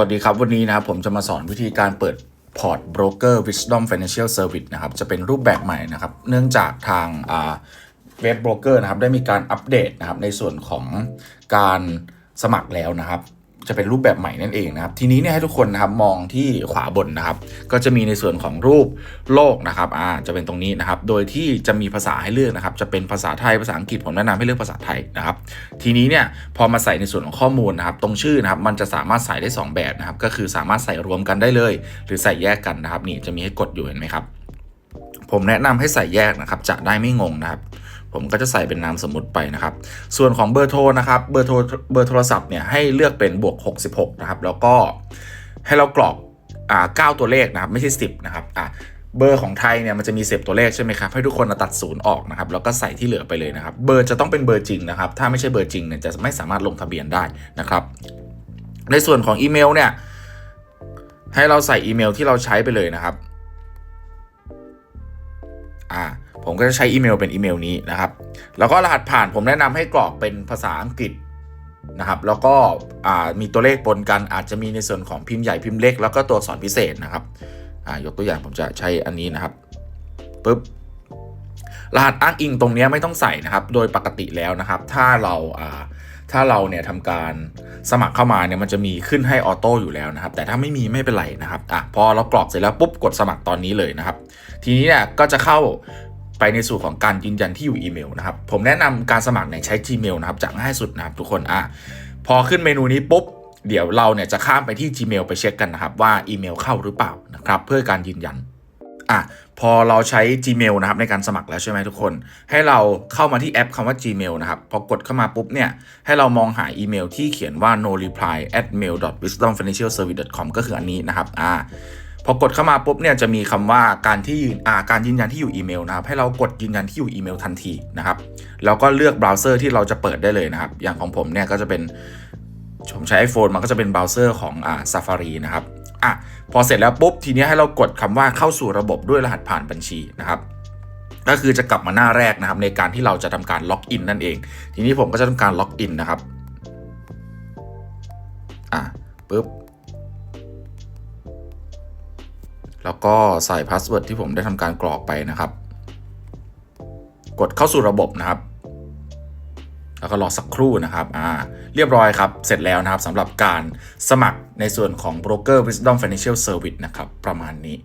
วัสดีครับ วันนี้นะครับผมจะมาสอนวิธีการเปิดพอร์ตโบรกเกอร์ Wisdom Financial Service นะครับ จะเป็นรูปแบบใหม่นะครับ เนื่องจากทางเว็บโบรกเกอร์นะครับ ได้มีการอัปเดตนะครับ ในส่วนของการสมัครแล้วนะครับ จะเป็นรูปแบบใหม่นั่นเองนะครับ ทีนี้เนี่ยให้ทุกคนนะครับมองที่ขวาบนนะครับ ก็จะมีในส่วนของรูปโลกนะครับอ่าจะเป็นตรงนี้นะครับ โดยที่จะมีภาษาให้เลือกนะครับ จะเป็นภาษาไทยภาษาอังกฤษผมแนะนำให้เลือกภาษาไทยนะครับ ทีนี้เนี่ยพอมาใส่ในส่วนของข้อมูลนะครับ ตรงชื่อนะครับมันจะสามารถใส่ได้ 2 แบบนะครับ ก็คือสามารถใส่รวมกันได้เลย หรือใส่แยกกันนะครับ นี่จะมีให้กดอยู่เห็นไหมครับ ผมแนะนำให้ใส่แยกนะครับ จะได้ไม่งงนะครับ ผมก็จะใส่เป็นนามสมมติไปนะครับ ส่วนของเบอร์โทรนะครับ เบอร์โทรเบอร์โทรศัพท์เนี่ยให้เลือกเป็นบวก 66 นะครับ แล้วก็ให้เรากรอกอ่า9ตัวเลขนะครับ ไม่ใช่ 10 นะครับอ่าเบอร์ของไทยเนี่ยมันจะมีเ10ตัวเลขใช่ไหมครับให้ทุกคนตัดศูนย์ออกนะครับแล้วก็ใส่ที่เหลือไปเลยนะครับ เบอร์จะต้องเป็นเบอร์จริงนะครับ ถ้าไม่ใช่เบอร์จริงเนี่ยจะไม่สามารถลงทะเบียนได้นะครับ ในส่วนของอีเมลเนี่ยให้เราใส่อีเมลที่เราใช้ไปเลยนะครับอ่า ผมก็จะใช้อีเมลเป็นอีเมลนี้นะครับ แล้วก็รหัสผ่านผมแนะนำให้กรอกเป็นภาษาอังกฤษนะครับ แล้วก็มีตัวเลขปนกันอาจจะมีในส่วนของพิมพ์ใหญ่พิมพ์เล็ก แล้วก็ตัวอักษรพิเศษนะครับอ่ายกตัวอย่างผมจะใช้อันนี้นะครับปุ๊บรหัสอ้างอิงตรงนี้ไม่ต้องใส่นะครับ โดยปกติแล้วนะครับ ถ้าเราถ้าเราเนี่ยทำการสมัครเข้ามาเนี่ยมันจะมีขึ้นให้ออโต้อยู่แล้วนะครับ แต่ถ้าไม่มีไม่เป็นไรนะครับอะพอเรากรอกเสร็จแล้วปุ๊บกดสมัครตอนนี้เลยนะครับ ทีนี้เนี่ยก็จะเข้า ไปในส่วนของการยืนยันที่อยู่อีเมลนะครับ ผมแนะนำการสมัครเนี่ยใช้ Gmail นะครับจะง่ายสุดนะครับทุกคนอะพอขึ้นเมนูนี้ปุ๊บเดี๋ยวเราเนี่ยจะข้ามไปที่ Gmail ไปเช็คกันนะครับ ว่าอีเมลเข้าหรือเปล่านะครับ เพื่อการยืนยันอะพอเราใช้ Gmail นะครับในการสมัครแล้วใช่ไหมทุกคน ให้เราเข้ามาที่แอปคำว่า Gmail นะครับ พอกดเข้ามาปุ๊บเนี่ยให้เรามองหาอีเมลที่เขียนว่า no reply at mail wisdomfinancial service com ก็คืออันนี้นะครับอ่า พอกดเข้ามาปุ๊บเนี่ยจะมีคำว่าการที่ยืนอ่าการยืนยันที่อยู่อีเมลนะครับให้เรากดยืนยันที่อยู่อีเมลทันทีนะครับแล้วก็เลือกเบราว์เซอร์ที่เราจะเปิดได้เลยนะครับ อย่างของผมเนี่ยก็จะเป็นผมใช้ iPhone มันก็จะเป็นเบราว์เซอร์ของอ่า Safari นะครับอะพอเสร็จแล้วปุ๊บทีนี้ให้เรากดคำว่าเข้าสู่ระบบด้วยรหัสผ่านบัญชีนะครับก็คือจะกลับมาหน้าแรกนะครับ ในการที่เราจะทำการล็อกอินนั่นเอง ทีนี้ผมก็จะทำการล็อกอินนะครับอะปุ๊บ แล้วก็ใส่พาสเวิร์ดที่ผมได้ทำการกรอกไปนะครับ กดเข้าสู่ระบบนะครับ แล้วก็รอสักครู่นะครับอ่าเรียบร้อยครับ เสร็จแล้วนะครับสำหรับการสมัครในส่วนของ Broker Wisdom Financial Service นะครับ ประมาณนี้